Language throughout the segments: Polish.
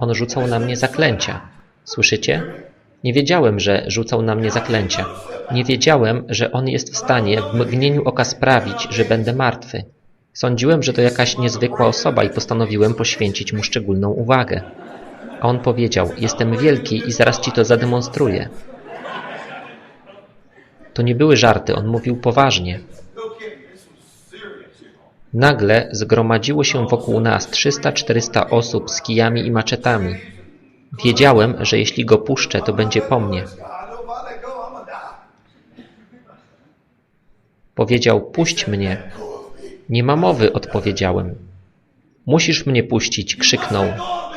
On rzucał na mnie zaklęcia. Słyszycie? Nie wiedziałem, że rzucał na mnie zaklęcia. Nie wiedziałem, że on jest w stanie w mgnieniu oka sprawić, że będę martwy. Sądziłem, że to jakaś niezwykła osoba i postanowiłem poświęcić mu szczególną uwagę. A on powiedział: Jestem wielki i zaraz ci to zademonstruję. To nie były żarty, on mówił poważnie. Nagle zgromadziło się wokół nas 300-400 osób z kijami i maczetami. Wiedziałem, że jeśli go puszczę, to będzie po mnie. Powiedział: Puść mnie. Nie ma mowy, odpowiedziałem. Musisz mnie puścić, krzyknął,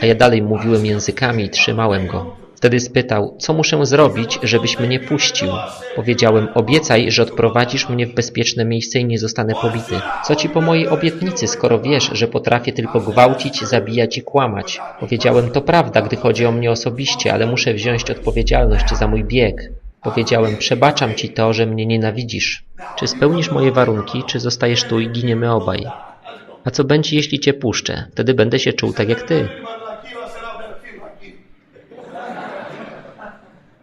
a ja dalej mówiłem językami i trzymałem go. Wtedy spytał, co muszę zrobić, żebyś mnie puścił. Powiedziałem, obiecaj, że odprowadzisz mnie w bezpieczne miejsce i nie zostanę pobity. Co ci po mojej obietnicy, skoro wiesz, że potrafię tylko gwałcić, zabijać i kłamać? Powiedziałem, to prawda, gdy chodzi o mnie osobiście, ale muszę wziąć odpowiedzialność za mój bieg. Powiedziałem, przebaczam ci to, że mnie nienawidzisz. Czy spełnisz moje warunki, czy zostajesz tu i giniemy obaj? A co będzie, jeśli cię puszczę? Wtedy będę się czuł tak jak ty.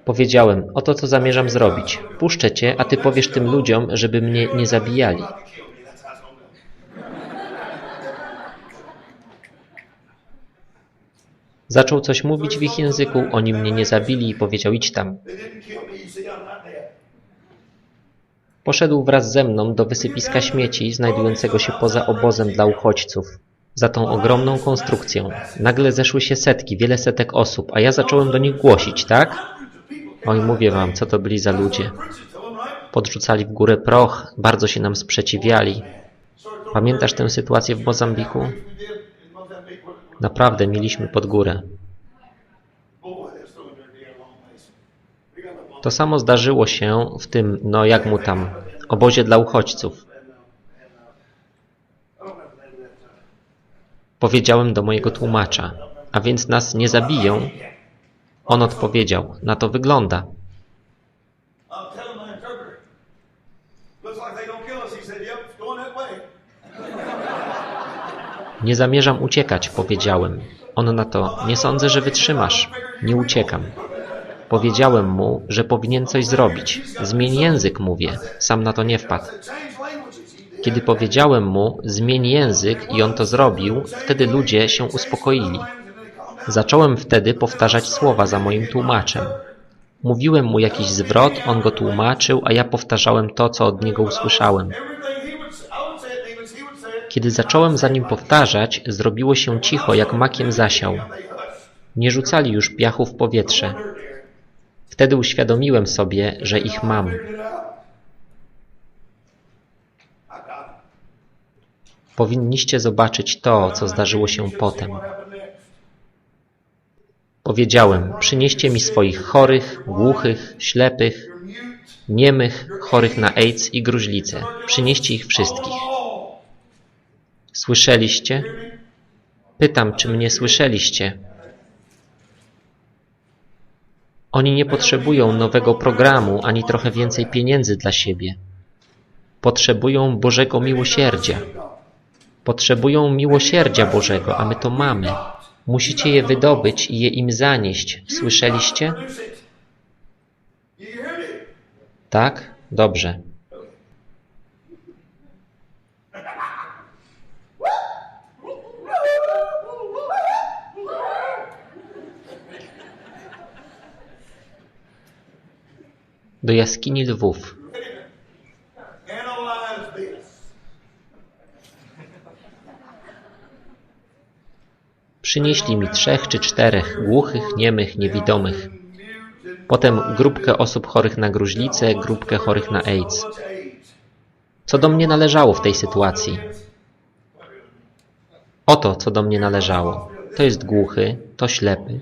Powiedziałem, oto co zamierzam zrobić. Puszczę cię, a ty powiesz tym ludziom, żeby mnie nie zabijali. Zaczął coś mówić w ich języku, oni mnie nie zabili i powiedział idź tam. Poszedł wraz ze mną do wysypiska śmieci znajdującego się poza obozem dla uchodźców. Za tą ogromną konstrukcją. Nagle zeszły się setki, wiele setek osób, a ja zacząłem do nich głosić, tak? Oj, mówię wam, co to byli za ludzie. Podrzucali w górę proch, bardzo się nam sprzeciwiali. Pamiętasz tę sytuację w Mozambiku? Naprawdę mieliśmy pod górę. To samo zdarzyło się w tym, no jak mu tam, obozie dla uchodźców. Powiedziałem do mojego tłumacza, a więc nas nie zabiją? On odpowiedział, na to wygląda. Nie zamierzam uciekać, powiedziałem. On na to, nie sądzę, że wytrzymasz. Nie uciekam. Powiedziałem mu, że powinien coś zrobić. Zmień język, mówię. Sam na to nie wpadł. Kiedy powiedziałem mu, zmień język i on to zrobił, wtedy ludzie się uspokoili. Zacząłem wtedy powtarzać słowa za moim tłumaczem. Mówiłem mu jakiś zwrot, on go tłumaczył, a ja powtarzałem to, co od niego usłyszałem. Kiedy zacząłem za nim powtarzać, zrobiło się cicho, jak makiem zasiał. Nie rzucali już piachu w powietrze. Wtedy uświadomiłem sobie, że ich mam. Powinniście zobaczyć to, co zdarzyło się potem. Powiedziałem, przynieście mi swoich chorych, głuchych, ślepych, niemych, chorych na AIDS i gruźlicę. Przynieście ich wszystkich. Słyszeliście? Pytam, czy mnie słyszeliście? Oni nie potrzebują nowego programu ani trochę więcej pieniędzy dla siebie. Potrzebują Bożego miłosierdzia. Potrzebują miłosierdzia Bożego, a my to mamy. Musicie je wydobyć i je im zanieść. Słyszeliście? Tak? Dobrze. Do jaskini lwów. Przynieśli mi trzech czy czterech głuchych, niemych, niewidomych. Potem grupkę osób chorych na gruźlicę, grupkę chorych na AIDS. Co do mnie należało w tej sytuacji? Oto, co do mnie należało. To jest głuchy, to ślepy.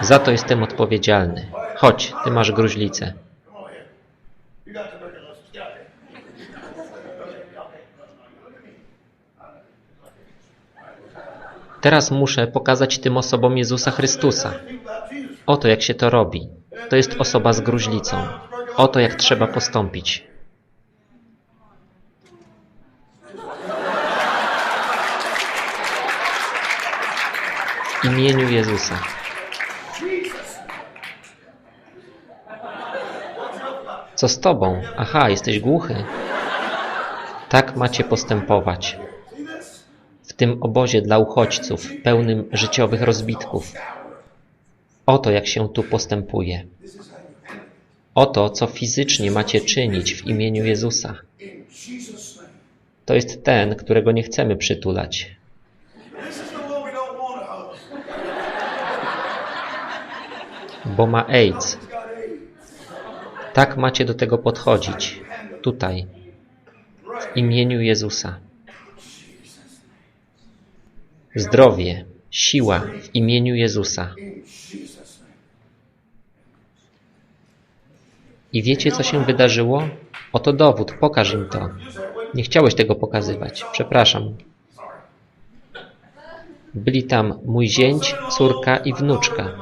Za to jestem odpowiedzialny. Chodź, ty masz gruźlicę. Teraz muszę pokazać tym osobom Jezusa Chrystusa. Oto jak się to robi. To jest osoba z gruźlicą. Oto jak trzeba postąpić. w imieniu Jezusa. Co z tobą? Aha, jesteś głuchy. Tak macie postępować. Tym obozie dla uchodźców, pełnym życiowych rozbitków. Oto jak się tu postępuje. Oto, co fizycznie macie czynić w imieniu Jezusa. To jest ten, którego nie chcemy przytulać. Bo ma AIDS. Tak macie do tego podchodzić. Tutaj. W imieniu Jezusa. Zdrowie, siła w imieniu Jezusa. I wiecie, co się wydarzyło? Oto dowód, pokaż im to. Nie chciałeś tego pokazywać. Przepraszam. Byli tam mój zięć, córka i wnuczka.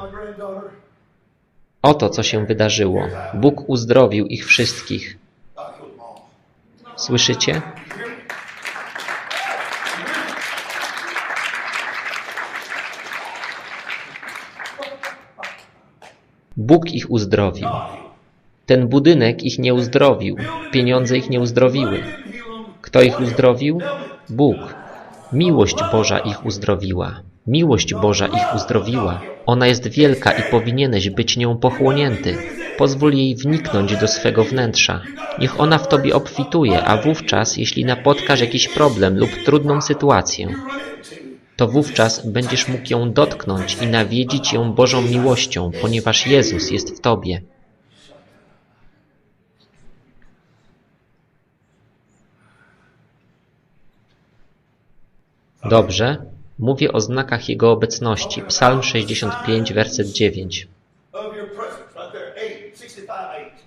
Oto co się wydarzyło. Bóg uzdrowił ich wszystkich. Słyszycie? Bóg ich uzdrowił. Ten budynek ich nie uzdrowił. Pieniądze ich nie uzdrowiły. Kto ich uzdrowił? Bóg. Miłość Boża ich uzdrowiła. Miłość Boża ich uzdrowiła. Ona jest wielka i powinieneś być nią pochłonięty. Pozwól jej wniknąć do swego wnętrza. Niech ona w tobie obfituje, a wówczas, jeśli napotkasz jakiś problem lub trudną sytuację. To wówczas będziesz mógł ją dotknąć i nawiedzić ją Bożą miłością, ponieważ Jezus jest w tobie. Dobrze, mówię o znakach Jego obecności. Psalm 65, werset 9. Of your presence, right there. Eight. 65 8.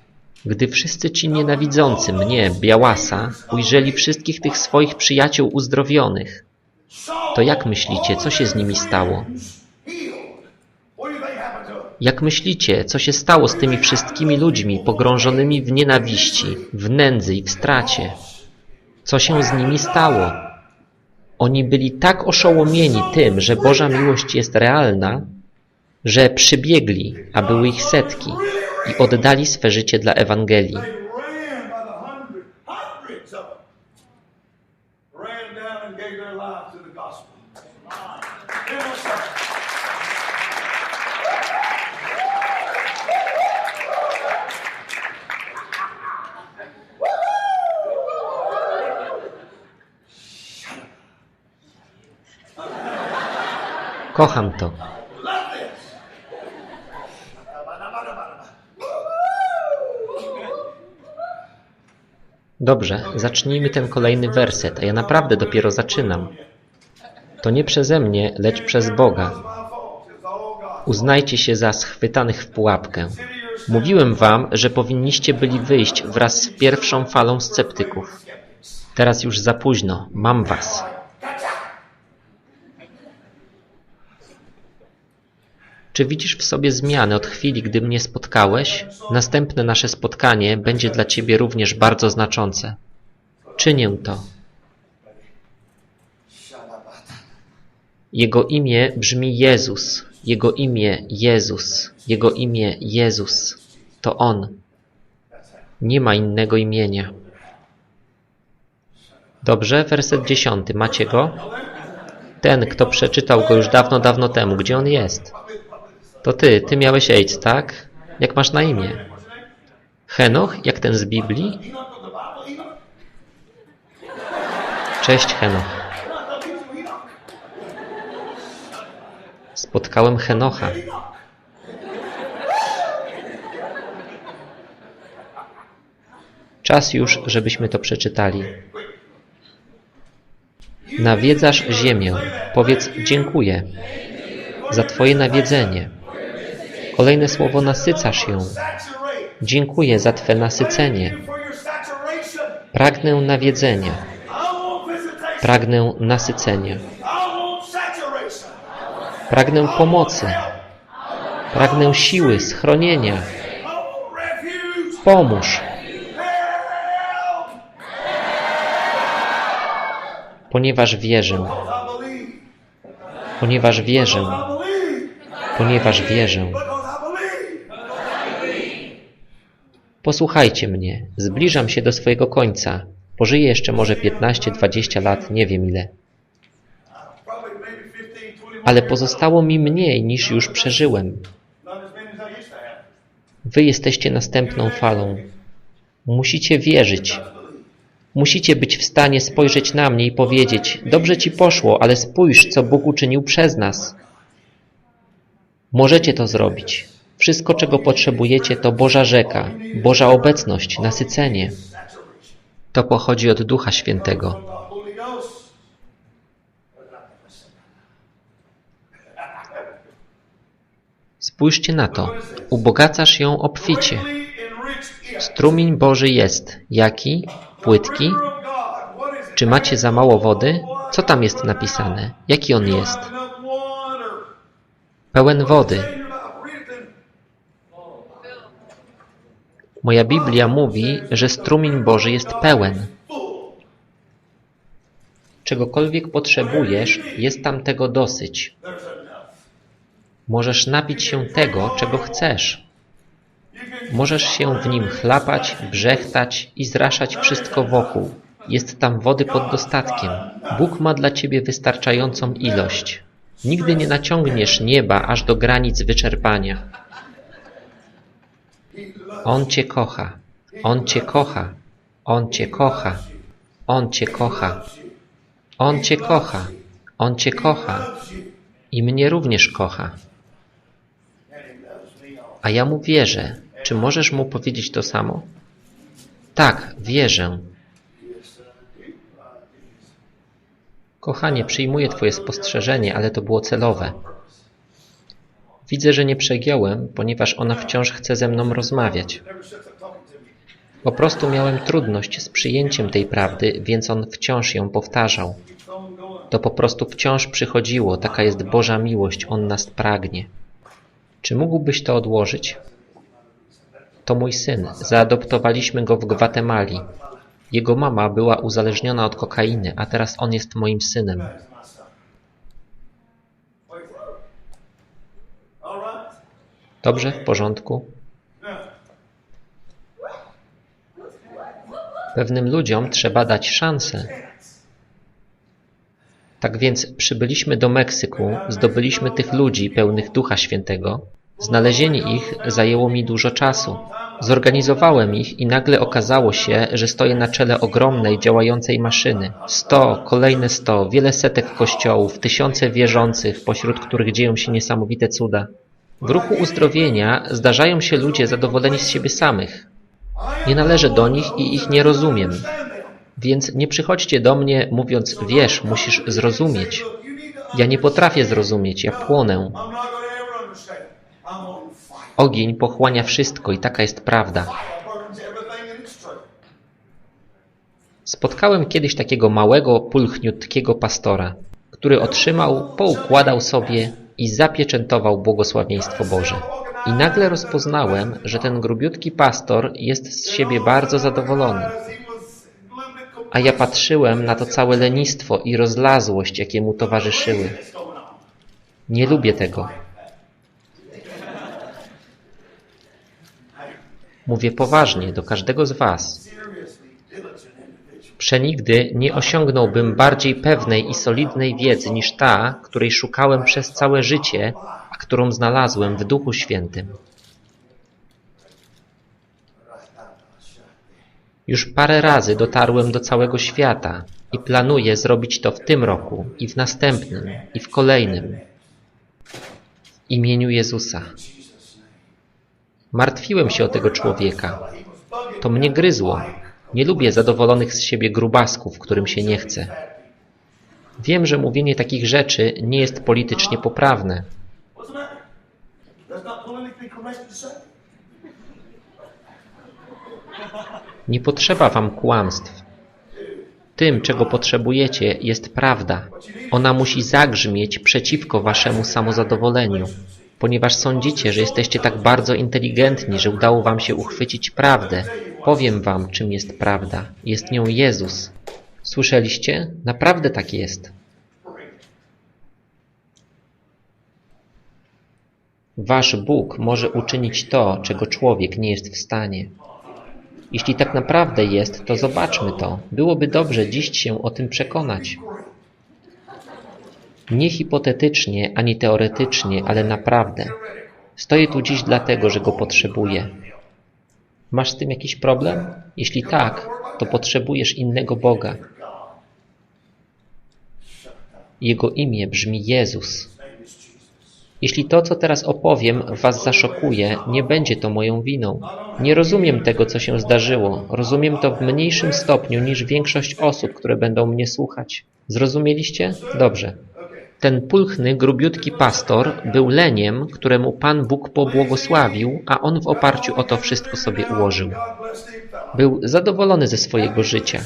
Gdy wszyscy ci nienawidzący mnie, Białasa, ujrzeli wszystkich tych swoich przyjaciół uzdrowionych, to jak myślicie, co się z nimi stało? Jak myślicie, co się stało z tymi wszystkimi ludźmi pogrążonymi w nienawiści, w nędzy i w stracie? Co się z nimi stało? Oni byli tak oszołomieni tym, że Boża miłość jest realna, że przybiegli, a były ich setki, i oddali swe życie dla Ewangelii. Kocham to. Dobrze, zacznijmy ten kolejny werset, a ja naprawdę dopiero zaczynam. To nie przeze mnie, lecz przez Boga. Uznajcie się za schwytanych w pułapkę. Mówiłem wam, że powinniście byli wyjść wraz z pierwszą falą sceptyków. Teraz już za późno, mam was. Czy widzisz w sobie zmiany od chwili, gdy mnie spotkałeś? Następne nasze spotkanie będzie dla ciebie również bardzo znaczące. Czynię to. Jego imię brzmi Jezus. Jego imię Jezus. Jego imię Jezus. To On. Nie ma innego imienia. Dobrze, werset dziesiąty. Macie go? Ten, kto przeczytał go już dawno, dawno temu. Gdzie on jest? To ty, ty miałeś AIDS, tak? Jak masz na imię? Henoch, jak ten z Biblii? Cześć, Henoch. Spotkałem Henocha. Enoch. Czas już, żebyśmy to przeczytali. Nawiedzasz ziemię. Powiedz dziękuję za Twoje nawiedzenie. Kolejne słowo nasycasz ją. Dziękuję za Twe nasycenie. Pragnę nawiedzenia. Pragnę nasycenia. Pragnę pomocy. Pragnę siły, schronienia. Pomóż. Ponieważ wierzę. Ponieważ wierzę. Ponieważ wierzę. Posłuchajcie mnie, zbliżam się do swojego końca. Pożyję jeszcze może 15-20 lat, nie wiem ile. Probably maybe 15, 20 more Ale pozostało mi mniej niż już przeżyłem. Wy jesteście następną falą. Musicie wierzyć. Musicie być w stanie spojrzeć na mnie i powiedzieć: Dobrze ci poszło, ale spójrz, co Bóg uczynił przez nas. Możecie to zrobić. Wszystko, czego potrzebujecie, to Boża rzeka, Boża obecność, nasycenie. To pochodzi od Ducha Świętego. Spójrzcie na to. Ubogacasz ją obficie. Strumień Boży jest. Jaki? Płytki? Czy macie za mało wody? Co tam jest napisane? Jaki on jest? Pełen wody. Moja Biblia mówi, że strumień Boży jest pełen. Czegokolwiek potrzebujesz, jest tam tego dosyć. Możesz napić się tego, czego chcesz. Możesz się w nim chlapać, brzechtać i zraszać wszystko wokół. Jest tam wody pod dostatkiem. Bóg ma dla ciebie wystarczającą ilość. Nigdy nie naciągniesz nieba aż do granic wyczerpania. On cię kocha. On cię kocha. On cię kocha. On cię kocha. On cię kocha. On cię kocha. I mnie również kocha. A ja mu wierzę. Czy możesz mu powiedzieć to samo? Tak, wierzę. Kochanie, przyjmuję Twoje spostrzeżenie, ale to było celowe. Widzę, że nie przegiąłem, ponieważ ona wciąż chce ze mną rozmawiać. Po prostu miałem trudność z przyjęciem tej prawdy, więc on wciąż ją powtarzał. To po prostu wciąż przychodziło, taka jest Boża miłość, On nas pragnie. Czy mógłbyś to odłożyć? To mój syn, zaadoptowaliśmy go w Gwatemali. Jego mama była uzależniona od kokainy, a teraz on jest moim synem. Dobrze, w porządku? Pewnym ludziom trzeba dać szansę. Tak więc przybyliśmy do Meksyku, zdobyliśmy tych ludzi pełnych Ducha Świętego. Znalezienie ich zajęło mi dużo czasu. Zorganizowałem ich i nagle okazało się, że stoję na czele ogromnej, działającej maszyny. Sto, kolejne sto, wiele setek kościołów, tysiące wierzących, pośród których dzieją się niesamowite cuda. W ruchu uzdrowienia zdarzają się ludzie zadowoleni z siebie samych. Nie należę do nich i ich nie rozumiem. Więc nie przychodźcie do mnie mówiąc, wiesz, musisz zrozumieć. Ja nie potrafię zrozumieć, ja płonę. Ogień pochłania wszystko i taka jest prawda. Spotkałem kiedyś takiego małego, pulchniutkiego pastora, który otrzymał, poukładał sobie i zapieczętował błogosławieństwo Boże. I nagle rozpoznałem, że ten grubiutki pastor jest z siebie bardzo zadowolony. A ja patrzyłem na to całe lenistwo i rozlazłość, jakie mu towarzyszyły. Nie lubię tego. Mówię poważnie do każdego z Was. Przenigdy nie osiągnąłbym bardziej pewnej i solidnej wiedzy niż ta, której szukałem przez całe życie, a którą znalazłem w Duchu Świętym. Już parę razy dotarłem do całego świata i planuję zrobić to w tym roku, i w następnym, i w kolejnym. W imieniu Jezusa. Martwiłem się o tego człowieka. To mnie gryzło. Nie lubię zadowolonych z siebie grubasków, którym się nie chce. Wiem, że mówienie takich rzeczy nie jest politycznie poprawne. Nie potrzeba wam kłamstw. Tym, czego potrzebujecie, jest prawda. Ona musi zagrzmieć przeciwko waszemu samozadowoleniu. Ponieważ sądzicie, że jesteście tak bardzo inteligentni, że udało wam się uchwycić prawdę, powiem wam, czym jest prawda. Jest nią Jezus. Słyszeliście? Naprawdę tak jest. Wasz Bóg może uczynić to, czego człowiek nie jest w stanie. Jeśli tak naprawdę jest, to zobaczmy to. Byłoby dobrze dziś się o tym przekonać. Nie hipotetycznie ani teoretycznie, ale naprawdę. Stoję tu dziś dlatego, że go potrzebuję. Masz z tym jakiś problem? Jeśli tak, to potrzebujesz innego Boga. Jego imię brzmi Jezus. Jeśli to, co teraz opowiem, Was zaszokuje, nie będzie to moją winą. Nie rozumiem tego, co się zdarzyło. Rozumiem to w mniejszym stopniu niż większość osób, które będą mnie słuchać. Zrozumieliście? Dobrze. Ten pulchny, grubiutki pastor był leniem, któremu Pan Bóg pobłogosławił, a on w oparciu o to wszystko sobie ułożył. Był zadowolony ze swojego życia.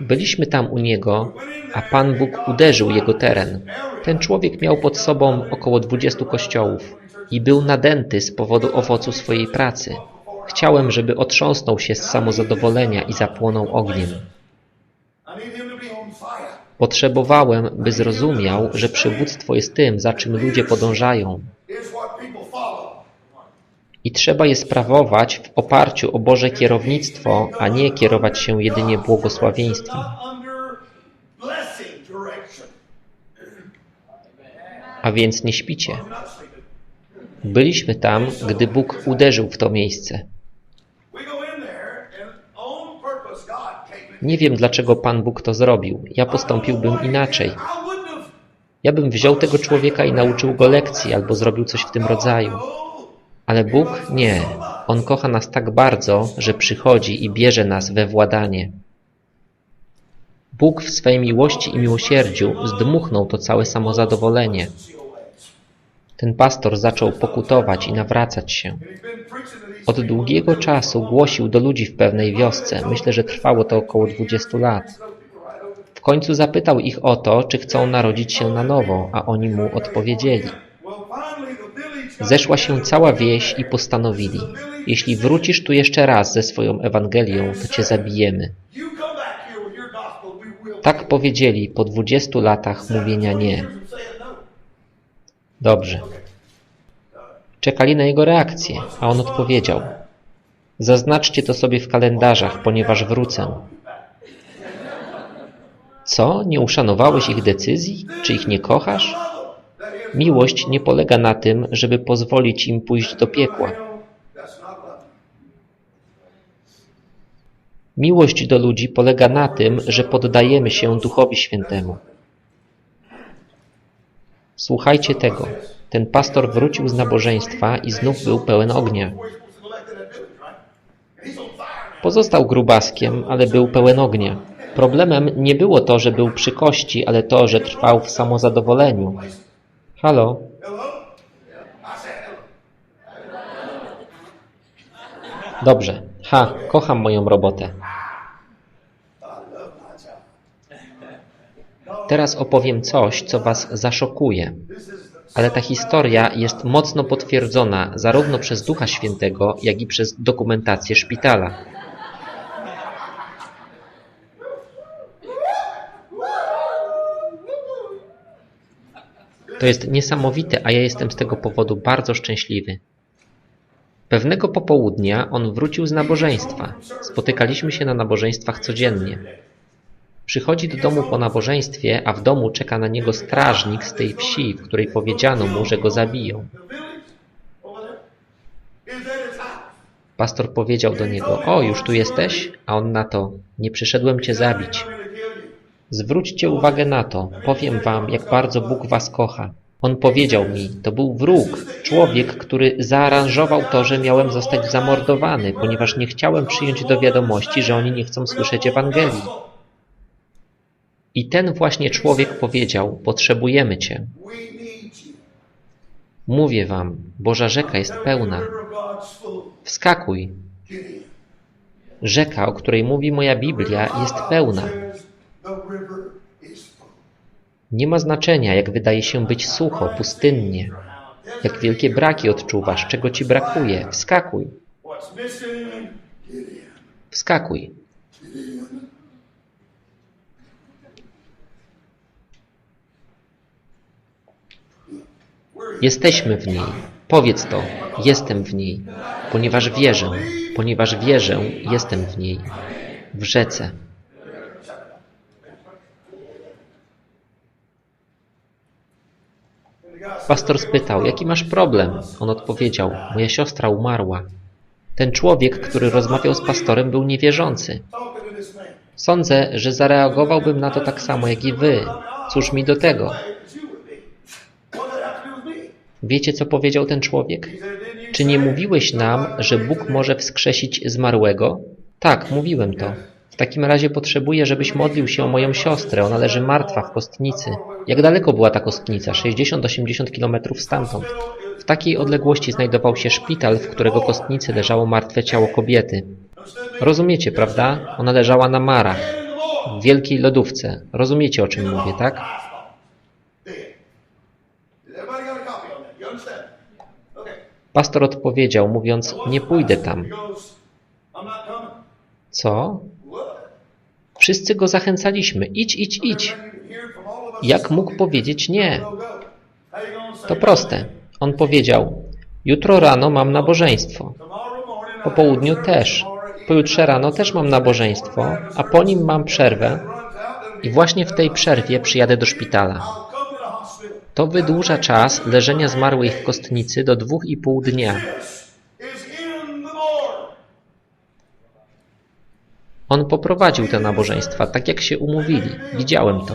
Byliśmy tam u niego, a Pan Bóg uderzył jego teren. Ten człowiek miał pod sobą około 20 kościołów i był nadęty z powodu owocu swojej pracy. Chciałem, żeby otrząsnął się z samozadowolenia i zapłonął ogniem. I need him to be on fire. Potrzebowałem, by zrozumiał, że przywództwo jest tym, za czym ludzie podążają i trzeba je sprawować w oparciu o Boże kierownictwo, a nie kierować się jedynie błogosławieństwem. A więc nie śpicie. Byliśmy tam, gdy Bóg uderzył w to miejsce. Nie wiem, dlaczego Pan Bóg to zrobił. Ja postąpiłbym inaczej. Ja bym wziął tego człowieka i nauczył go lekcji, albo zrobił coś w tym rodzaju. Ale Bóg nie. On kocha nas tak bardzo, że przychodzi i bierze nas we władanie. Bóg w swej miłości i miłosierdziu zdmuchnął to całe samozadowolenie. Ten pastor zaczął pokutować i nawracać się. Od długiego czasu głosił do ludzi w pewnej wiosce. Myślę, że trwało to około 20 lat. W końcu zapytał ich o to, czy chcą narodzić się na nowo, a oni mu odpowiedzieli. Zeszła się cała wieś i postanowili: Jeśli wrócisz tu jeszcze raz ze swoją Ewangelią, to cię zabijemy. Tak powiedzieli po 20 latach mówienia nie. Dobrze. Czekali na jego reakcję, a on odpowiedział: Zaznaczcie to sobie w kalendarzach, ponieważ wrócę. Co? Nie uszanowałeś ich decyzji? Czy ich nie kochasz? Miłość nie polega na tym, żeby pozwolić im pójść do piekła. Miłość do ludzi polega na tym, że poddajemy się Duchowi Świętemu. Słuchajcie tego. Ten pastor wrócił z nabożeństwa i znów był pełen ognia. Pozostał grubaskiem, ale był pełen ognia. Problemem nie było to, że był przy kości, ale to, że trwał w samozadowoleniu. Halo? Dobrze. Ha, kocham moją robotę. Teraz opowiem coś, co was zaszokuje. Ale ta historia jest mocno potwierdzona zarówno przez Ducha Świętego, jak i przez dokumentację szpitala. To jest niesamowite, a ja jestem z tego powodu bardzo szczęśliwy. Pewnego popołudnia on wrócił z nabożeństwa. Spotykaliśmy się na nabożeństwach codziennie. Przychodzi do domu po nabożeństwie, a w domu czeka na niego strażnik z tej wsi, w której powiedziano mu, że go zabiją. Pastor powiedział do niego: O, już tu jesteś? A on na to: Nie przyszedłem cię zabić. Zwróćcie uwagę na to, powiem wam, jak bardzo Bóg was kocha. On powiedział mi, to był wróg, człowiek, który zaaranżował to, że miałem zostać zamordowany, ponieważ nie chciałem przyjąć do wiadomości, że oni nie chcą słyszeć Ewangelii. I ten właśnie człowiek powiedział, potrzebujemy cię. Mówię wam, Boża rzeka jest pełna. Wskakuj. Rzeka, o której mówi moja Biblia, jest pełna. Nie ma znaczenia, jak wydaje się być sucho, pustynnie. Jak wielkie braki odczuwasz, czego ci brakuje. Wskakuj. Wskakuj. Jesteśmy w niej. Powiedz to, jestem w niej, ponieważ wierzę, ponieważ wierzę, jestem w niej, w rzece. Pastor spytał, jaki masz problem? On odpowiedział, moja siostra umarła. Ten człowiek, który rozmawiał z pastorem, był niewierzący. Sądzę, że zareagowałbym na to tak samo jak i wy. Cóż mi do tego? Wiecie, co powiedział ten człowiek? Czy nie mówiłeś nam, że Bóg może wskrzesić zmarłego? Tak, mówiłem to. W takim razie potrzebuję, żebyś modlił się o moją siostrę. Ona leży martwa w kostnicy. Jak daleko była ta kostnica? 60-80 kilometrów stamtąd. W takiej odległości znajdował się szpital, w którego kostnicy leżało martwe ciało kobiety. Rozumiecie, prawda? Ona leżała na marach, w wielkiej lodówce. Rozumiecie, o czym mówię, tak? Pastor odpowiedział, mówiąc, nie pójdę tam. Co? Wszyscy go zachęcaliśmy. Idź, idź, idź. Jak mógł powiedzieć nie? To proste. On powiedział, jutro rano mam nabożeństwo. Po południu też. Pojutrze rano też mam nabożeństwo, a po nim mam przerwę i właśnie w tej przerwie przyjadę do szpitala. To wydłuża czas leżenia zmarłej w kostnicy do dwóch i pół dnia. On poprowadził te nabożeństwa, tak jak się umówili. Widziałem to.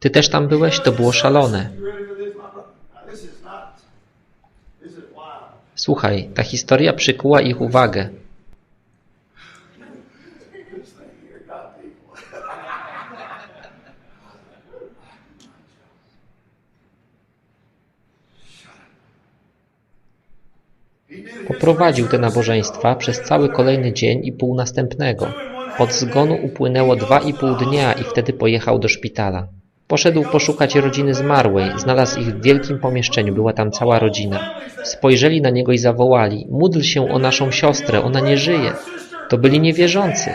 Ty też tam byłeś? To było szalone. Słuchaj, ta historia przykuła ich uwagę. Prowadził te nabożeństwa przez cały kolejny dzień i pół następnego. Od zgonu upłynęło dwa i pół dnia i wtedy pojechał do szpitala. Poszedł poszukać rodziny zmarłej, znalazł ich w wielkim pomieszczeniu, była tam cała rodzina. Spojrzeli na niego i zawołali, módl się o naszą siostrę, ona nie żyje. To byli niewierzący.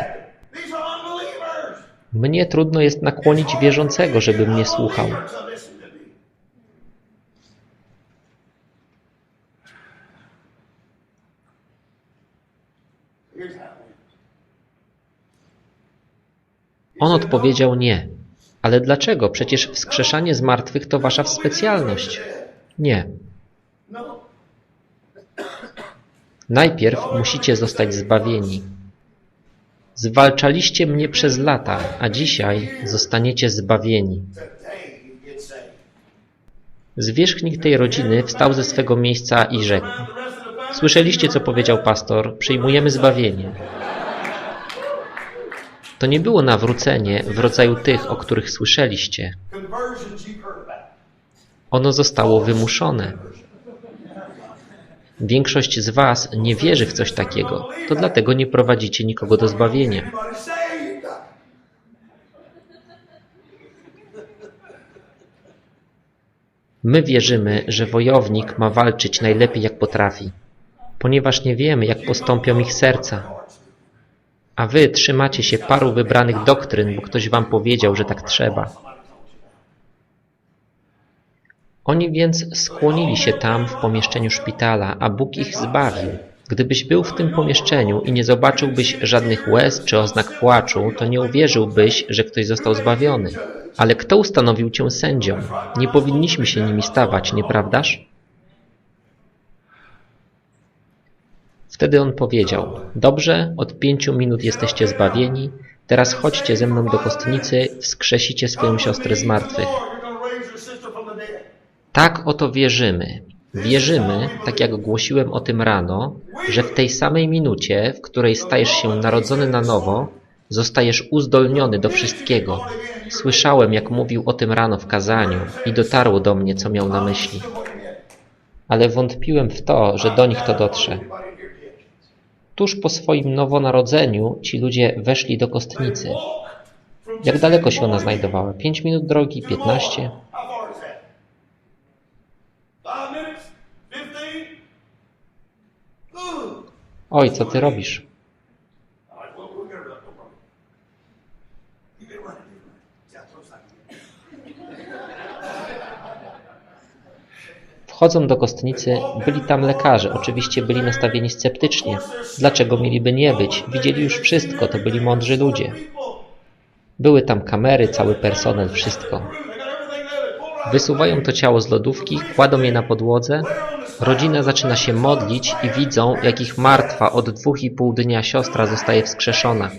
Mnie trudno jest nakłonić wierzącego, żeby mnie słuchał. On odpowiedział nie. Ale dlaczego? Przecież wskrzeszanie zmartwych to wasza specjalność. Nie. Najpierw musicie zostać zbawieni. Zwalczaliście mnie przez lata, a dzisiaj zostaniecie zbawieni. Zwierzchnik tej rodziny wstał ze swego miejsca i rzekł: Słyszeliście, co powiedział pastor? Przyjmujemy zbawienie. To nie było nawrócenie w rodzaju tych, o których słyszeliście. Ono zostało wymuszone. Większość z Was nie wierzy w coś takiego, to dlatego nie prowadzicie nikogo do zbawienia. My wierzymy, że wojownik ma walczyć najlepiej jak potrafi, ponieważ nie wiemy, jak postąpią ich serca. A wy trzymacie się paru wybranych doktryn, bo ktoś wam powiedział, że tak trzeba. Oni więc skłonili się tam w pomieszczeniu szpitala, a Bóg ich zbawił. Gdybyś był w tym pomieszczeniu i nie zobaczyłbyś żadnych łez czy oznak płaczu, to nie uwierzyłbyś, że ktoś został zbawiony. Ale kto ustanowił cię sędzią? Nie powinniśmy się nimi stawać, nieprawdaż? Wtedy on powiedział, dobrze, od pięciu minut jesteście zbawieni, teraz chodźcie ze mną do kostnicy, wskrzesicie swoją siostrę z martwych. Tak oto wierzymy. Wierzymy, tak jak głosiłem o tym rano, że w tej samej minucie, w której stajesz się narodzony na nowo, zostajesz uzdolniony do wszystkiego. Słyszałem, jak mówił o tym rano w kazaniu i dotarło do mnie, co miał na myśli. Ale wątpiłem w to, że do nich to dotrze. Tuż po swoim nowonarodzeniu ci ludzie weszli do kostnicy. Jak daleko się ona znajdowała? Pięć minut drogi? Piętnaście? How far is that? Five minutes? Fifteen? Good. Oj, co ty robisz? Wchodzą do kostnicy, byli tam lekarze, oczywiście byli nastawieni sceptycznie. Dlaczego mieliby nie być? Widzieli już wszystko, to byli mądrzy ludzie. Były tam kamery, cały personel, wszystko. Wysuwają to ciało z lodówki, kładą je na podłodze. Rodzina zaczyna się modlić i widzą, jak ich martwa od dwóch i pół dnia siostra zostaje wskrzeszona.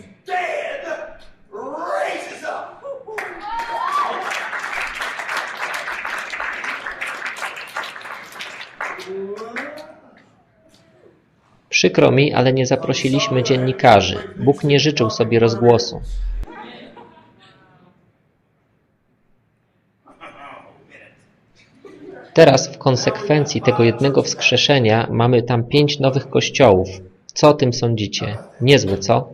Przykro mi, ale nie zaprosiliśmy dziennikarzy. Bóg nie życzył sobie rozgłosu. Teraz w konsekwencji tego jednego wskrzeszenia mamy tam pięć nowych kościołów. Co o tym sądzicie? Niezłe, co?